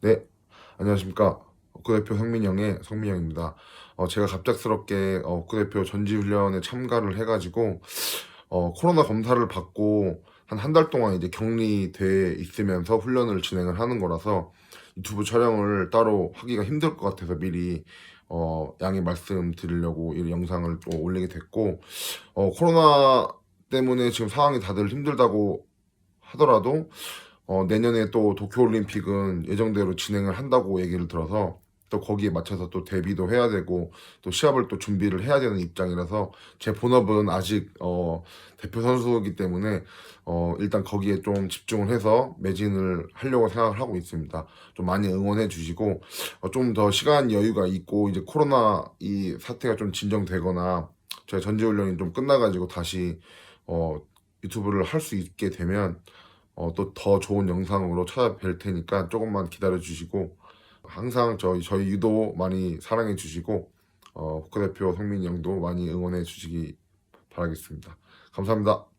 네, 안녕하십니까. 국대표 성민영의 성민영입니다. 어, 제가 갑작스럽게 어, 국대표 전지훈련에 참가를 해가지고 어, 코로나 검사를 받고 한 한 달 동안 이제 격리돼 있으면서 훈련을 진행을 하는 거라서 유튜브 촬영을 따로 하기가 힘들 것 같아서 미리 어, 양해 말씀드리려고 이 영상을 또 올리게 됐고 어, 코로나 때문에 지금 상황이 다들 힘들다고 하더라도 어, 내년에 또 도쿄올림픽은 예정대로 진행을 한다고 얘기를 들어서 또 거기에 맞춰서 또 데뷔도 해야 되고 또 시합을 또 준비를 해야 되는 입장이라서 제 본업은 아직 어, 대표 선수이기 때문에 어, 일단 거기에 좀 집중을 해서 매진을 하려고 생각을 하고 있습니다. 좀 많이 응원해 주시고 어, 좀 더 시간 여유가 있고 이제 코로나 이 사태가 좀 진정되거나 저희 전지훈련이 좀 끝나가지고 다시 어, 유튜브를 할 수 있게 되면 어, 또 더 좋은 영상으로 찾아뵐 테니까 조금만 기다려 주시고 항상 저희 저희 유도 많이 사랑해 주시고 어, 국가대표 성민이 형도 많이 응원해 주시기 바라겠습니다. 감사합니다.